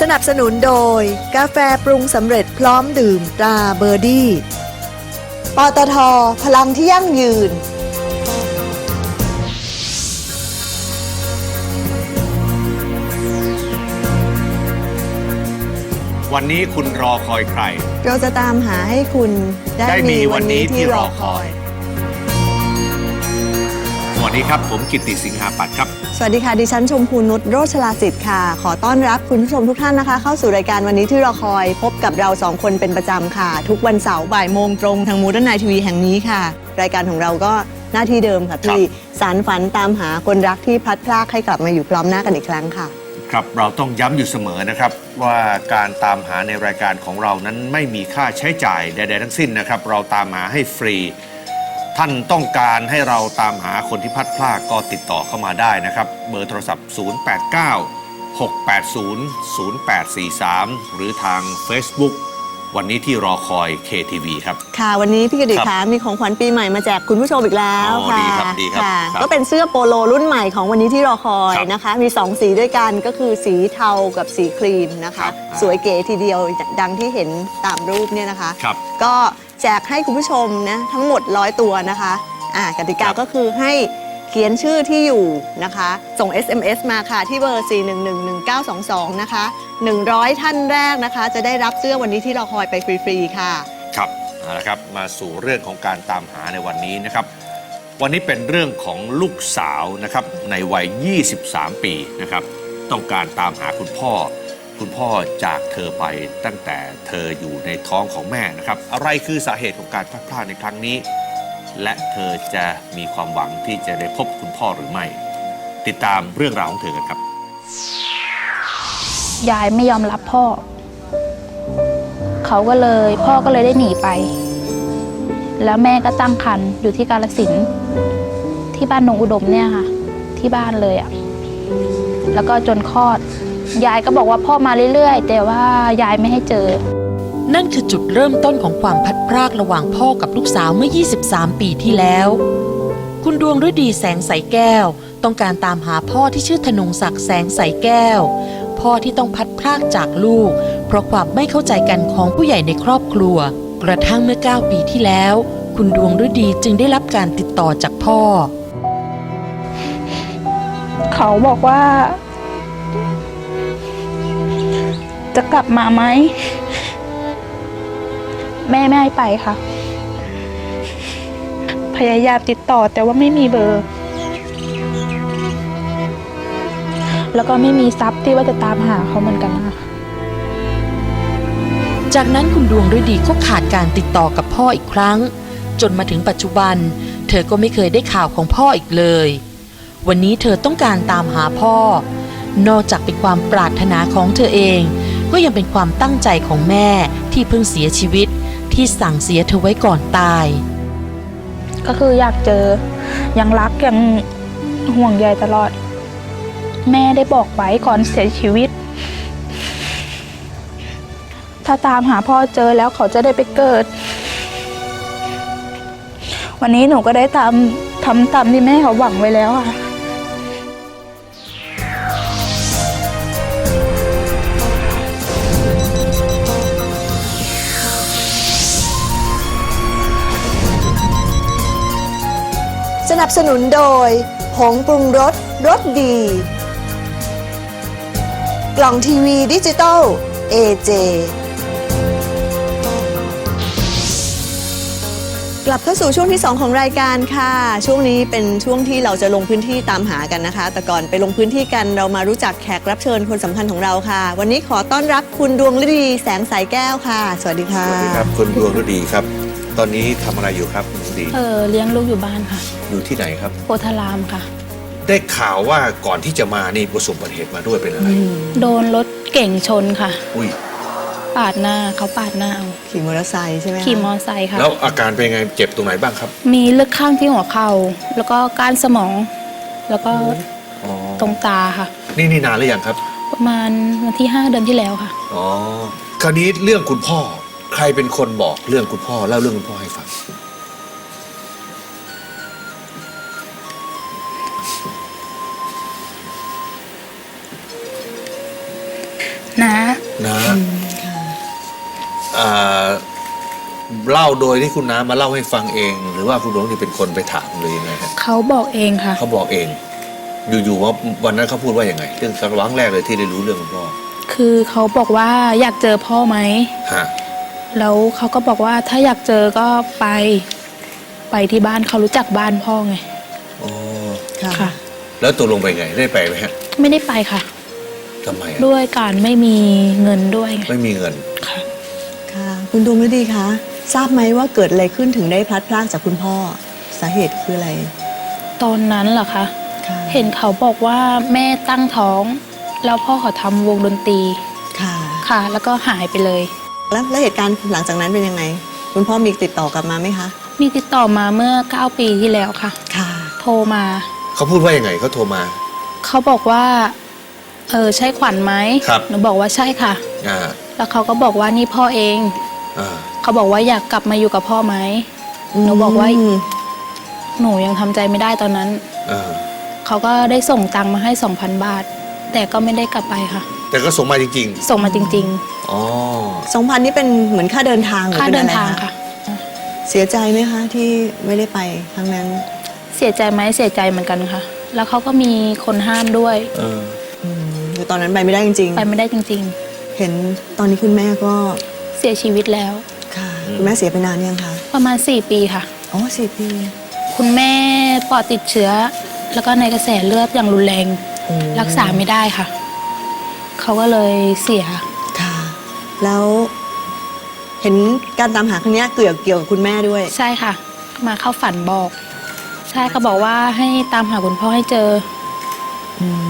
สนับสนุนโดย กาแฟปรุงสำเร็จพร้อมดื่มตราเบอร์ดี้ ปตทพลังที่ยั่งยืน วันนี้คุณรอคอยใคร เราจะตามหาให้คุณได้ได้มีมีวัวันนนี้นี้ที่ที่รรออคคออยยสวัสดีครับ ผมกิตติสิงหาปัตย์ครับ สวัสดีค่ะ ดิฉันชมพูนุชโรชลาสิทธิ์ค่ะ ขอต้อนรับคุณผู้ชมทุกท่านนะคะ เข้าสู่รายการวันนี้ที่รอคอยพบกับเราสองคนเป็นประจำค่ะ ทุกวันเสาร์บ่ายโมงตรงทางมูดนายทีวีแห่งนี้ค่ะ รายการของเราก็หน้าที่เดิมค่ะพี่สารฝันตามหาคนรักที่พลัดพรากให้กลับมาอยู่พร้อมหน้ากันอีกครั้งค่ะ ครับเราต้องย้ำอยู่เสมอนะครับ ว่าการตามหาในรายการของเรานั้นไม่มีค่าใช้จ่ายใดๆทั้งสิ้นนะครับ เราตามหาให้ฟรี ท่านต้องการให้เราตามหาคนที่พลัดพรากก็ติดต่อเข้ามาได้นะครับ เบอร์โทรศัพท์ 089 680 0843 หรือทาง Facebook วันนี้ที่รอคอย KTV ครับ ค่ะ วันนี้พี่กดิครับคะมีของขวัญปีใหม่มาแจกคุณผู้ชมอีกแล้วอ๋อค่ะดีครับดีครับค่ะครับก็เป็นเสื้อโปโลรุ่นใหม่ของวันนี้ที่รอคอยครับนะคะ มี 2 สีด้วยกันก็คือสีเทากับสีครีมนะครัคะ บ สวยเก๋ทีเดียวดังที่เห็นตามรูปเนี่ยนะคะ ครับ ก็ แจกให้คุณผู้ชมนะทั้งหมด 100 ตัวนะคะอ่ากติกาครับก็คือให้เขียนชื่อที่อยู่นะคะ ส่ง SMS มาค่ะที่เบอร์ 4111922 นะคะ 100 ท่านแรกนะคะ จะได้รับเสื้อวันนี้ที่รอคอยไปฟรีๆค่ะ ครับเอาละครับมาสู่เรื่องของการตามหาในวันนี้นะครับ วันนี้เป็นเรื่องของลูกสาวนะครับในวัย 23 ปีนะครับ ต้องการตามหาคุณพ่อ คุณพ่อจากเธอไปตั้งแต่เธออยู่ในท้องของแม่นะครับ อะไรคือสาเหตุของการพลาดพลาดในครั้งนี้ และเธอจะมีความหวังที่จะได้พบคุณพ่อหรือไม่ ติดตามเรื่องราวของเธอกันครับ ยายไม่ยอมรับพ่อ เขาก็เลยพ่อก็เลยได้หนีไป แล้วแม่ก็ตั้งครรภ์อยู่ที่กาลสินที่บ้านนงอุดมเนี่ยค่ะ ที่บ้านเลยอะ่ะแล้วก็จนคลอด ยายก็บอกว่าพ่อมาเรื่อยๆ แต่ว่ายายไม่ให้เจอ นั่นคือจุดเริ่มต้นของความพัดพรากระหว่างพ่อกับลูกสาวเมื่อ 23 ปีที่แล้ว คุณดวงฤดีแสงใสแก้ว ต้องการตามหาพ่อที่ชื่อธนงศักดิ์แสงใสแก้ว พ่อที่ต้องพัดพรากจากลูก เพราะความไม่เข้าใจกันของผู้ใหญ่ในครอบครัว กระทั่งเมื่อ 9 ปีที่แล้ว คุณดวงฤดีจึงได้รับการติดต่อจากพ่อ เขาบอกว่า จะกลับมาไหม แม่ไม่ให้ไปค่ะ พยายามติดต่อแต่ว่าไม่มีเบอร์ แล้วก็ไม่มีทรัพย์ที่ว่าจะตามหาเขาเหมือนกันนะคะจากนั้นคุณดวงฤดีก็ขาดการติดต่อกับพ่ออีกครั้ง จนมาถึงปัจจุบัน เธอก็ไม่เคยได้ข่าวของพ่ออีกเลย วันนี้เธอต้องการตามหาพ่อ นอกจากเป็นความปรารถนาของเธอเอง ก็ยังเป็นความตั้งใจของแม่ที่เพิ่งเสียชีวิตที่สั่งเสียเธอไว้ก่อนตาย ก็คืออยากเจอ ยังรักยังห่วงใยตลอด แม่ได้บอกไว้ก่อนเสียชีวิต ถ้าตามหาพ่อเจอแล้วเขาจะได้ไปเกิด วันนี้หนูก็ได้ตามทำตามที่แม่เขาหวังไว้แล้วค่ะ นับสนุนโดย ผงปรุงรสรสดี กล่องทีวีดิจิตอล AJ กลับเข้าสู่ช่วงที่ 2 ของรายการค่ะ ช่วงนี้เป็นช่วงที่เราจะลงพื้นที่ตามหากันนะคะ แต่ก่อนไปลงพื้นที่กันเรามารู้จักแขกรับเชิญคนสำคัญของเราค่ะ วันนี้ขอต้อนรับคุณดวงฤดีแสงสายแก้วค่ะ สวัสดีค่ะ สวัสดีครับคุณดวงฤดีครับ ตอนนี้ทำอะไรอยู่ครับคุณ ฤดีเออเลี้ยงลูกอยู่บ้านค่ะ อยู่ที่ไหนครับ โพธารามค่ะ ได้ข่าวว่าก่อนที่จะมานี่ประสบอุบัติเหตุมาด้วยเป็นอะไร โดนรถเก่งชนค่ะ อุ้ยปาดหน้าเขาปาดหน้าเอาขี่มอเตอร์ไซค์ใช่ไหมคะขี่มอไซค์ค่ะ แล้วอาการเป็นไงเจ็บตรงไหนบ้างครับ มีเลือดข้างที่หัวเข่าแล้วก็ก้านสมอง แล้วก็อ๋อตรงตาค่ะ นี่นี่นานหรือยังครับประมาณวันที่ 5 เดือนที่แล้วค่ะ อ๋อคราวนี้เรื่องคุณพ่อใครเป็นคนบอกเรื่องคุณพ่อเล่าเรื่องคุณพ่อให้ฟังาโดยที่คุณน้ามาเล่าให้ฟังเอง หรือว่าคุณดวงนี่เป็นคนไปถามเลยยังไงฮะเขาบอกเองค่ะ เขาบอกเอง อยู่ๆว่าวันนั้นเขาพูดว่าอย่างไง เรื่องครั้งแรกเลยที่ได้รู้เรื่องคุณพ่อคือเขาบอกว่าอยากเจอพ่อไหม ฮะแล้วเขาก็บอกว่าถ้าอยากเจอก็ไป ไปที่บ้านเขารู้จักบ้านพ่อไง อ๋อค่ะค่ะแล้วตัวลงไปไงได้ไปไหมฮะไม่ได้ไปค่ะ ทำไมอะด้วยการไม่มีเงินด้วยไงไม่มีเงิน ค่ะ ค่ะ คุณดวงฤดีคะ ทราบไหมว่าเกิดอะไรขึ้นถึงได้พลัดพรากจากคุณพ่อสาเหตุคืออะไรตอนนั้นเหรอคะ ค่ะเห็นเขาบอกว่าแม่ตั้งท้อง แล้วพ่อเขาทำวงดนตรีค่ะค่ะ แล้วก็หายไปเลย แล้วแล้วเหตุการณ์หลังจากนั้นเป็นยังไง คุณพ่อมีติดต่อกลับมาไหมคะ มีติดต่อมาเมื่อ 9 ปีที่แล้วค่ะ ค่ะ โทรมา เขาพูดว่ายังไงเขาโทรมา เขาบอกว่า เออใช่ขวัญไหมครับ หนูบอกว่าใช่ค่ะ อ่าแล้วเขาก็บอกว่านี่พ่อเอง อ่า เขาบอกว่าอยากกลับมาอยู่กับพ่อไหมหนูบอกว่า หนูยังทำใจไม่ได้ตอนนั้นอ่าเขาก็ได้ส่งตังค์มาให้ 2,000 บาท แต่ก็ไม่ได้กลับไปค่ะ แต่ก็ส่งมาจริงส่งมาจริง ๆอ๋อสองพันนี่เป็นเหมือนค่าเดินทางหๆ รือค่าเป็นเดิอะนไรทางคะค่ะ เสียใจไหมคะที่ไม่ได้ไปครั้งนั้น เสียใจไหมเสียใจเหมือนกันค่ะ แล้วเขาก็มีคนห้ามด้วย เออ อืมคือตอนนั้นไปไม่ได้จริงไปไม่ได้จริง ๆ เห็นตอนนี้คุณแม่ก็ ๆ เสียชีวิตแล้ว ค่ะคุณแม่เสียไปนานยังคะประมาณ 4 ปีค่ะ อ๋อสี่ปี คุณแม่ปอดติดเชื้อ แล้วก็ในกระแสเลือดอย่างรุนแรงโอ้รักษาไม่ได้ค่ะ เขาก็เลยเสีย ค่ะ แล้ว เห็นการตามหาครั้งเนี้ยเกี่ยวเกี่ยวกับคุณแม่ด้วย ใช่ค่ะ มาเข้าฝันบอก ใช่เขาบอกว่าให้ตามหาคุณพ่อให้เจอ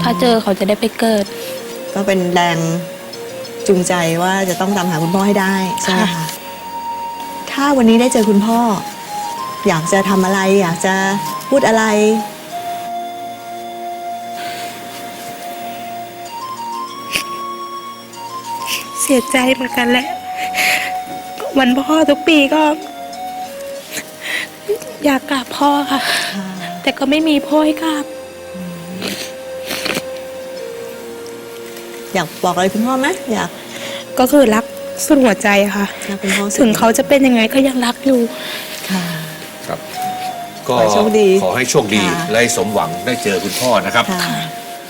ถ้าเจอเขาจะได้ไปเกิด ก็เป็นแรงจูงใจว่าจะต้องตามหาคุณพ่อให้ได้ใช่ไหมค่ะ คะ ถ้าวันนี้ได้เจอคุณพ่อ อยากจะทำอะไร อยากจะพูดอะไร เสียใจเหมือนกันแหละ วันพ่อทุกปีก็ อยากกราบพ่อค่ะ แต่ก็ไม่มีพ่อให้กราบ อยากบอกอะไรคุณพ่อไหมอยากก็คือรัก สุดหัวใจค่ะ รักคุณพ่อสุดถึงเขาจะเป็นยังไงก็ยังรักอยู่ ค่ะ ครับ ก็ขอให้โชคดีขอให้โชคดีค่ะ และให้สมหวังได้เจอคุณพ่อนะครับ ค่ะ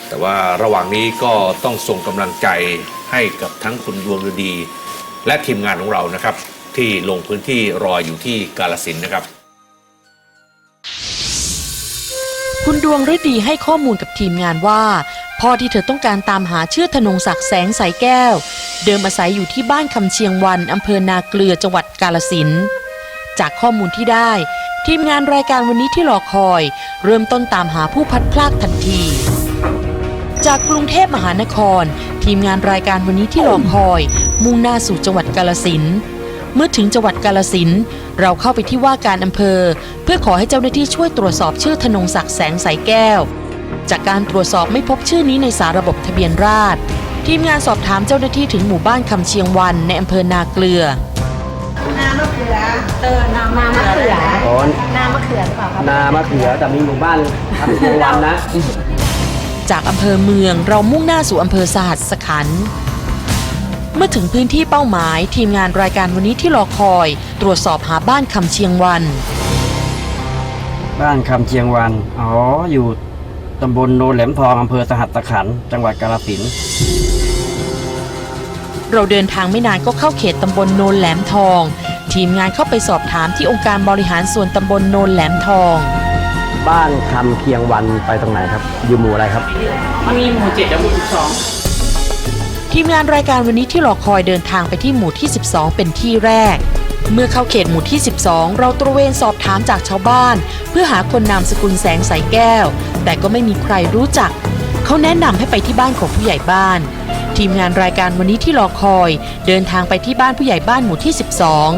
แต่ว่าระหว่างนี้ก็ต้องส่งกำลังใจให้กับทั้งคุณดวงฤดี และทีมงานของเรานะครับ ที่ลงพื้นที่รออยู่ที่กาลสินธุ์นะครับ คุณดวงฤดีให้ข้อมูลกับทีมงานว่า พ่อที่เธอต้องการตามหาชื่อธนงศักดิ์แสงใสแก้ว เดิมอาศัยอยู่ที่บ้านคำเชียงวันอำเภอนาเกลือจังหวัดกาลสินจากข้อมูลที่ได้ ทีมงานรายการวันนี้ที่รอคอย เริ่มต้นตามหาผู้พัดพลากทันที จากกรุงเทพมหานคร ทีมงานรายการวันนี้ที่รอคอย มุ่งหน้าสู่จังหวัดกาลสินเมื่อถึงจังหวัดกาลสินเราเข้าไปที่ว่าการอำเภอ เพื่อขอให้เจ้าหน้าที่ช่วยตรวจสอบชื่อธนงศักดิ์แสงใสแก้ว จากการตรวจสอบไม่พบชื่อนี้ในสาระบบทะเบียนราษฎร์ทีมงานสอบถามเจ้าหน้าที่ถึงหมู่บ้านคำเชียงวันในอำเภอนาเกลือโอ้นามะเขือหรือเปล่าครับนามะเขือแต่มีหมู่บ้านทำเชียงวันนะ จากอำเภอเมืองเรามุ่งหน้าสู่อำเภอสหัสขันธ์เมื่อถึงพื้นที่เป้าหมาย ทีมงานรายการวันนี้ที่รอคอย ตรวจสอบหาบ้านคำเชียงวัน บ้านคำเชียงวัน อ๋อ อยู่ ตำบลโนนแหลมทองอำเภอสหัสขันธ์จังหวัดกาฬสินธุ์เราเดินทางไม่นานก็เข้าเขตตำบลโนนแหลมทอง ทีมงานเข้าไปสอบถามที่องค์การบริหารส่วนตำบลโนนแหลมทอง บ้านคำเคียงวันไปตรงไหนครับ อยู่หมู่อะไรครับทีมงานรายการวันนี้ที่รอคอยเดินทางไปที่หมู่ที่ 12 เป็นที่แรก เมื่อเข้าเขตหมู่ที่ 12 เราตระเวนสอบถามจากชาวบ้าน เพื่อหาคนนามสกุลแสงใสแก้ว แต่ก็ไม่มีใครรู้จัก เขาแนะนำให้ไปที่บ้านของผู้ใหญ่บ้าน ทีมงานรายการวันนี้ที่รอคอยเดินทางไปที่บ้านผู้ใหญ่บ้านหมู่ที่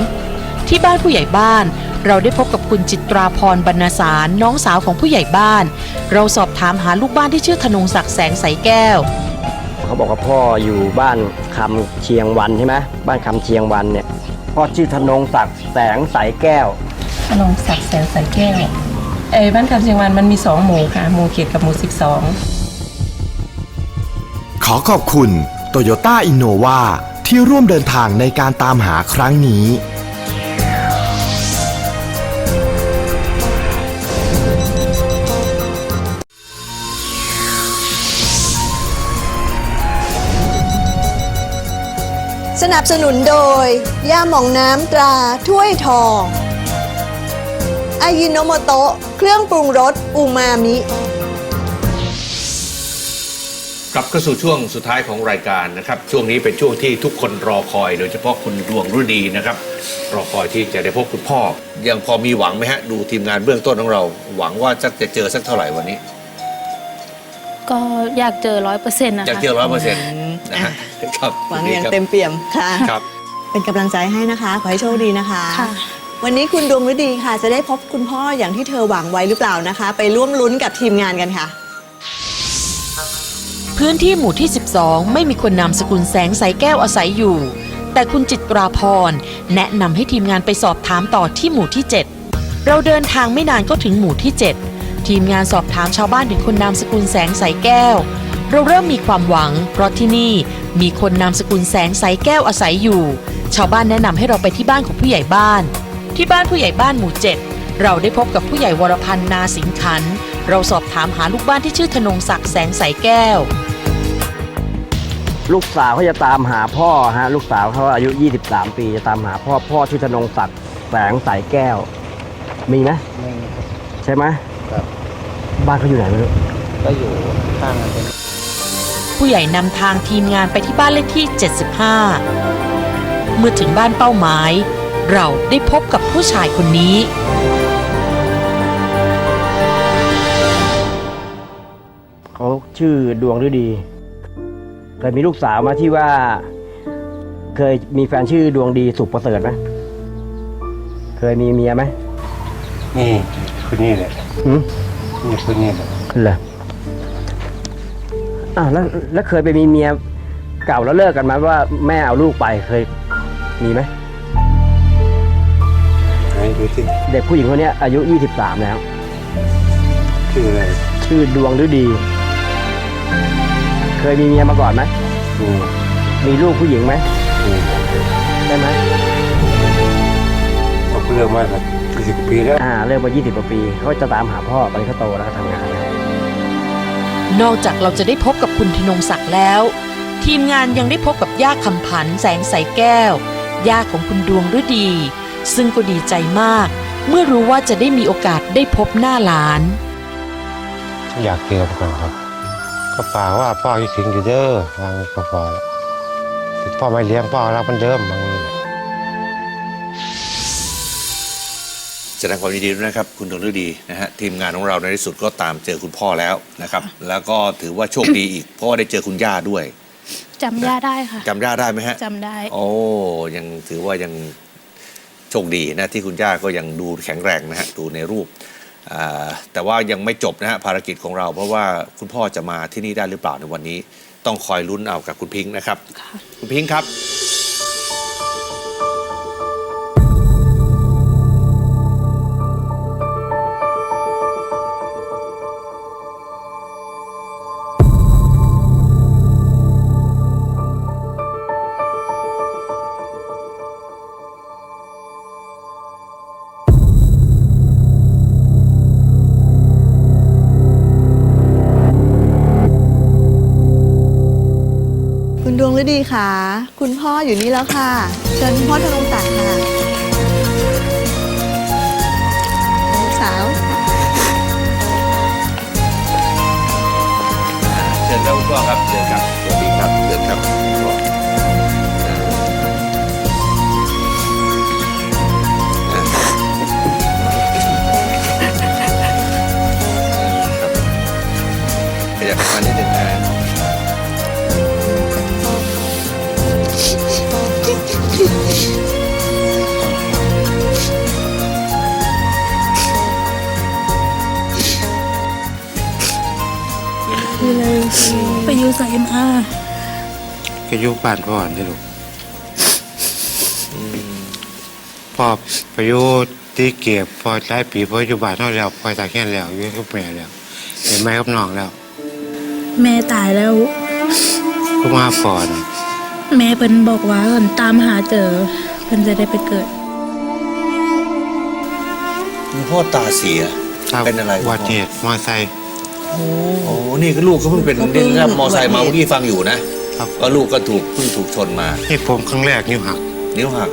12 ที่บ้านผู้ใหญ่บ้าน เราได้พบกับคุณจิตราพรบรรณสารน้องสาวของผู้ใหญ่บ้าน เราสอบถามหาลูกบ้านที่ชื่อธนงศักดิ์แสงใสแก้ว เขาบอกว่าพ่ออยู่บ้านคำเชียงวันใช่ไหมบ้านคำเชียงวันเนี่ย พ่อชื่อธนงศักดิ์แสงใสแก้วนงศักดิ์แสนสายแก้วเอ้ยบ้านคำเชียงวันมันมีสองหมู่ค่ะ หมู่เขตกับหมู่สิบสอง ขอขอบคุณ Toyota Innova ที่ร่วมเดินทางในการตามหาครั้งนี้ สนับสนุนโดยย่าหม่องน้ำตราถ้วยทอง อายิโนโมโตะเครื่องปรุงรสอูมามิ กลับเข้าสู่ช่วงสุดท้ายของรายการนะครับ ช่วงนี้เป็นช่วงที่ทุกคนรอคอย โดยเฉพาะคุณดวงฤดีนะครับ รอคอยที่จะได้พบคุณพ่อ ยังพอมีหวังไหมฮะ ดูทีมงานเบื้องต้นของเรา หวังว่าจะจะเจอสักเท่าไหร่วันนี้ ก็อยากเจอร้อยเปอร์เซ็นต์นะจะคะ เจอร้อยเปอร์เซ็นต์นะฮะครับหวังอย่างเต็มเปี่ยมค่ะ ครับ เป็นกำลังใจให้นะคะ ขอให้โชคดีนะคะ ค่ะ วันนี้คุณดวงฤดีค่ะ จะได้พบคุณพ่ออย่างที่เธอหวังไว้หรือเปล่านะคะ ไปร่วมลุ้นกับทีมงานกันค่ะ พื้นที่หมู่ที่ 12 ไม่มีคนนามสกุลแสงใสแก้วอาศัยอยู่ แต่คุณจิตราพร แนะนำให้ทีมงานไปสอบถามต่อที่หมู่ที่ 7 เราเดินทางไม่นานก็ถึงหมู่ที่ 7 ทีมงานสอบถามชาวบ้านถึงคนนามสกุลแสงใสแก้ว เราเริ่มมีความหวัง เพราะที่นี่มีคนนามสกุลแสงใสแก้วอาศัยอยู่ ชาวบ้านแนะนำให้เราไปที่บ้านของผู้ใหญ่บ้าน ที่บ้านผู้ใหญ่บ้านหมู่7เราได้พบกับผู้ใหญ่วรพันธ์นาสิงขันธ์เราสอบถามหาลูกบ้านที่ชื่อธนงศักดิ์แสงใสแก้ว ลูกสาวเขาจะตามหาพ่อฮะลูกสาวเขาอายุ 23 ปีจะตามหาพ่อพ่อชื่อธนงศักดิ์แสงใสแก้ว มีไหมใช่ไหม ครับบ้านเขาอยู่ไหนไม่รู้ผู้ใหญ่นำทางทีมงานไปที่บ้านเลขที่ 75 เมื่อถึงบ้านเป้าหมาย เราได้พบกับผู้ชายคนนี้ เขาชื่อดวงฤดีเคยมีลูกสาวมาที่ว่า เคยมีแฟนชื่อดวงดีสุขประเสริฐไหมเคยมีเมียไหมนี่ คนนี้แหละหืมนี่คนนี้แหละเหรออ้าวแล้วแล้วเคยไปมีเมียเก่าแล้วเลิกกันไหมว่าแม่เอาลูกไปเคยมีไหมไหนดูสิเด็กผู้หญิงคนเนี้ยอายุ 23 แล้ว ชื่ออะไรชื่อดวงฤดี เคยมีเมียมาก่อนไหมนี่มีลูกผู้หญิงไหมนี่ใช่ไหมเขาเริ่มมาแบ บยี่สิบปีแล้ว อ่าเริ่มมา 20กว่าปีเขาจะตามหาพ่อตอนนี้เขาโตแล้วเขาทำงานแล้วนอกจากเราจะได้พบกับคุณธนงศักดิ์แล้ว ทีมงานยังได้พบกับย่าคำผันแสงใสแก้ว ย่าของคุณดวงฤดี ซึ่งก็ดีใจมาก เมื่อรู้ว่าจะได้มีโอกาสได้พบหน้าหลาน อยากเจอก่อนครับก็ป่าว่าพ่อคิดถึงอยู่เด้อวางก็พอแล้วพ่อไม่เลี้ยงพ่อรักมันเดิมบาง แสดงความยินดีด้วยนะครับ คุณดวงฤดีนะฮะทีมงานของเราในที่สุดก็ตามเจอคุณพ่อแล้วนะครับ แล้วก็ถือว่าโชคดีอีก เพราะว่าได้เจอคุณย่าด้วยจำย่าได้ค่ะจำย่าได้ไหมฮะจำได้โอ้ยังถือว่ายังโชคดีนะที่คุณย่าก็ยังดูแข็งแรงนะฮะดูในรูปอ่าแต่ว่ายังไม่จบนะฮะภารกิจของเรา เพราะว่าคุณพ่อจะมาที่นี่ได้หรือเปล่าในวันนี้ ต้องคอยลุ้นเอากับคุณพิงค์นะครับคุณพิงค์ครับ ฤดีค่ะคุณพ่ออยู่นี่แล้วค่ะ เชิญคุณพ่อธนงศักดิ์ค่ะลูกสาว เชิญครับคุณพ่อครับเชิญครับ ใส่มาก็อยุบ้านพ่อนี่ลูกพ่อไปอยู่ที่เก็บพอหลายปีพออยู่บ้านเท่าแล้วพอตายแค่แล้วอยู่กับแม่แล้วเห็นไหมกับน้องแล้ว แม่ตายแล้วก็มาก่อนแม่เพิ่นบอกว่าเพิ่นตามหาเจอเพิ่นจะได้ไปเกิดคุณพ่อตาเสียครับเป็นอะไรอุบัติเหตุมอไซค์ โอ้โอ้นี่ก็ลูกเขาเพิ่งเป็นเขาเพิ่งนี่ครับมอไซค์มาอุบัติเหตุเมื่อกี้ฟังอยู่นะครับ ก็ลูกก็ถูกเพิ่งถูกชนมา นี่ผมครั้งแรกนิ้วหักนิ้วหัก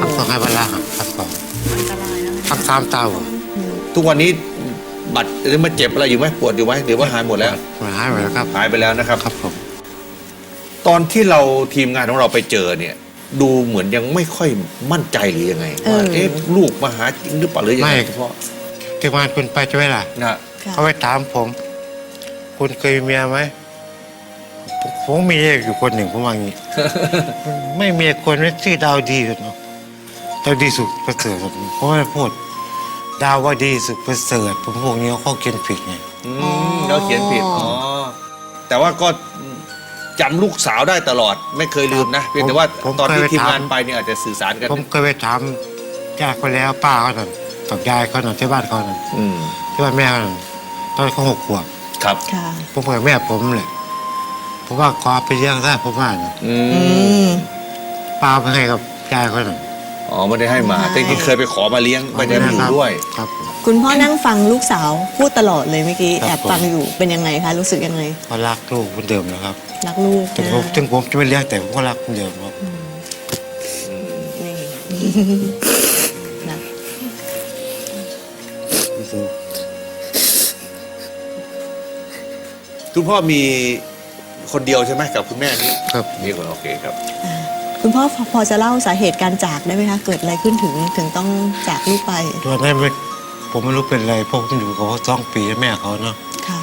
ทั้งสองให้เวลาหักทั้งสองทั้งสามเต้าอะทุกวันนี้บัตรหรือมันเจ็บอะไรอยู่ไหมปวดอยู่ไหมหรือว่าหายหมดแล้วมันหายไปแล้วครับหายไปแล้วนะครับครับผมตอนที่เราทีมงานของเราไปเจอเนี่ย ดูเหมือนยังไม่ค่อยมั่นใจหรือยังไงว่าเอ๊ะลูกมาหาจริงหรือเปล่าหรือยังไงคุณพ่อที่บ้านคุณไปใช่ไหมล่ะนะค่ะเขาไปถามผม คุณเคยมีเมียไหมผมผมมีอยู่คนหนึ่งผมว่างี้ ไม่มีคนไม่ชื่อดาวดีเลยเนาะดาวดีสุดประเสริฐผมไม่ได้พูด ดาวว่าดีสุดประเสริฐผมพวกนี้เขาเขียนผิดไงอืมเราเขียนผิดอ๋อแต่ว่าก็จำลูกสาวได้ตลอด ไม่เคยลืมนะเพียงแต่ว่าผมตอนที่เคยไปทีมงานถามไปเนี่ยอาจจะสื่อสารกันผมเคยไปถามญาติเขาแล้วป้าเขาหน่อยกับยายเขาหน่อยที่บ้านเขาหน่อยอืมที่บ้านแม่เขาหน่อยตอนเขาหกขวบ ครับ ค่ะ ผมกับแม่ผมแหละผมว่าขอไปเลี้ยงได้ผมว่านะอือืมม ป้าไปให้กับยายเขาหน่อยอ๋อไม่ได้ให้มาใช่แต่จริงๆเคยไปขอมาเลี้ยงไม่ได้มาอยู่ด้วย ครับผมคุณพ่อนั่งฟังลูกสาวพูดตลอดเลยเมื่อกี้ครับ แอบฟังอยู่เป็นยังไงคะรู้สึกยังไงก็รักลูกเหมือนเดิมนะครับรักลูกถึงนะผมถึงผมจะไม่เลี้ยงแต่ผมก็รักเหมือนเดิมครับ นี่ คุณพ่อมีคนเดียวใช่ไหมกับคุณแม่นี่ครับมีคนโอเคครับ คุณพ่อพอพอจะเล่าสาเหตุการจากได้ไหมคะ เกิดอะไรขึ้นถึงถึงต้องจากลูกไปตัวนั้นไม่ผมไม่รู้เป็นอะไรเพราะผมอยู่กับเขาสองปีแล้วแม่เขาเนาะค่ะ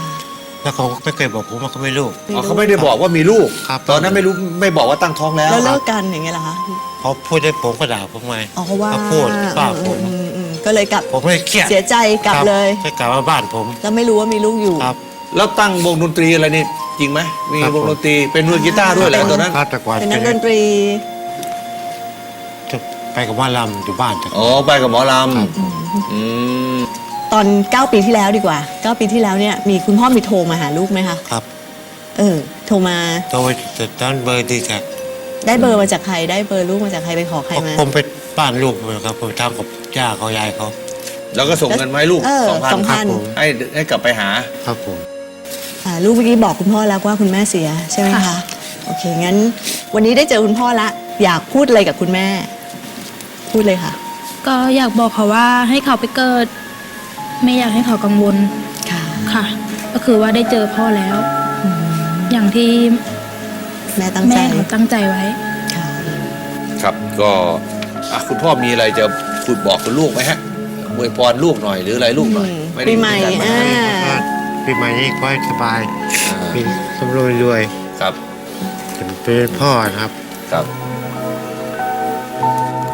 แล้วเขาก็ไม่เคยบอกผมว่าเขาไม่ลูก อ๋อเขาไม่ได้บอกว่ามีลูก ครับ ตอนนั้นไม่รู้ไม่บอกว่าตั้งท้องแล้วแล้วเลิกกันอย่างเงี้ยเหรอคะพอพูดได้ผมก็ด่าผมไงอ๋อเขาว่าเขาพูดว่าผมอืมอืมก็เลยกลับผมไม่เครียดเสียใจกลับครับเลยให้กลับมาบ้านผม แล้วไม่รู้ว่ามีลูกอยู่ครับ แล้วตั้งวงดนตรีอะไรนี่จริงไหมมีครับวงดนตรีเป็นมือกีตาร์ด้วยเหรอตอนนั้นครับแต่ก่อนเป็นนักดนตรี จะไปกับว่าลำอยู่บ้านแต่อ๋อไปกับหมอลครับำอืมตอน 9 ปีที่แล้วดีกว่า 9 ปีที่แล้วเนี่ยมีคุณพ่อมีโทรมาหาลูกไหมคะ ครับเออ โทรมาโดยแต่ตอนเบอร์ดีแท็กได้เบอร์มาจากใคร ได้เบอร์ลูกมาจากใครไปขอใครมาผมไปบ้านลูกนะครับผมทำกับย่าเขายายเขา แล้วก็ส่งเงินมาให้ลูกเออสองพันสองพัน ครับผม ให้ให้กลับไปหา ครับผม อ่าลูกเมื่อกี้บอกคุณพ่อแล้วว่าคุณแม่เสียใช่ไหมคะค่ะโอเคงั้น วันนี้ได้เจอคุณพ่อละอยากพูดอะไรกับคุณแม่ พูดเลยค่ะ ก็อยากบอกเขาว่าให้เขาไปเกิด ไม่อยากให้เขากังวลค่ะค่ะ ก็คือว่าได้เจอพ่อแล้ว อย่างที่แม่ตั้งใจแม่เขาตั้งใจไว้ ค่ะ ครับก็อะคุณพ่อมีอะไรจะพูดบอกคุณลูกไหมฮะอวยพรลูกหน่อยหรืออะไรลูกหน่อยอืมไได้ปีใหม่การอ่า ปีใหม่นี้ขอให้สบายอ่าปีสำรวยรวยครับเป็นพ่อนะครับครับ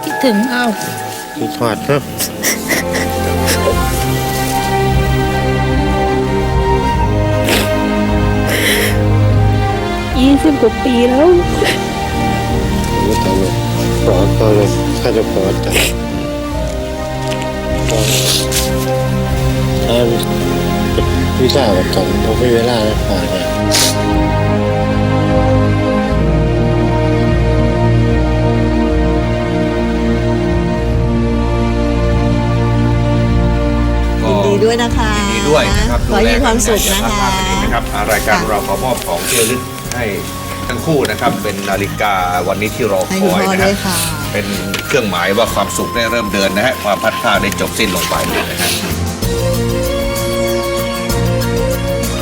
คิดถึงเอ้าที่ทอดเพิ่มยี่สิบกว่าปีแล้วไม่ตลกขอตลกถ้าจะขอจัดถ้า วิชาประจำผมไม่เวลาแล้วพอเนี่ยยินดีด้วยนะคะยินดีด้วยนะครับขอให้มีความสุขดูนะแลกัคะอย่างดีนะครับอ่ารายการของเราขอมอบของที่ระลึกให้ทั้งคู่นะครับเป็นนาฬิกาวันนี้ที่รอให้คคุณอยพ่อนะด้ฮะวยค่ะ เป็นเครื่องหมายว่าความสุขได้เริ่มเดินนะฮะความพัดพลาดได้จบสิ้นลงไปนะฮะ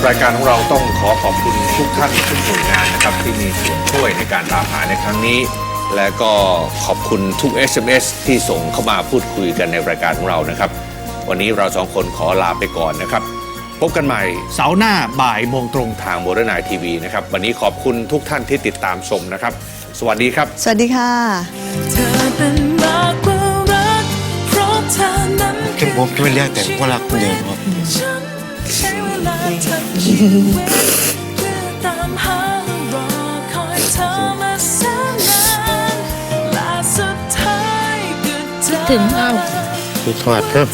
รายการของเราต้องขอขอบคุณทุกท่านทุกหน่วยงานนะครับที่มีส่วนช่วยในการตามหาในครั้งนี้ และก็ขอบคุณทุก SMS ที่ส่งเข้ามาพูดคุยกันในรายการของเรานะครับ วันนี้เราสองคนขอลาไปก่อนนะครับ พบกันใหม่เสาร์หน้าบ่ายโมงตรงทางโมเดิร์นไนทีวีนะครับ วันนี้ขอบคุณทุกท่านที่ติดตามชมนะครับ สวัสดีครับ สวัสดีค่ะเธอเป็นมากกว่ารักเพราะเธอนั้นถึงผมจะไม่เรียกแต่ผมก็รักคุณเดิมครับฉันใช้เวลาทั้งชีวิตเพื่อตามหารอคอยเธอ มาแสนนานและสุดท้ายก็เจอถึงเอาคือทอดครับ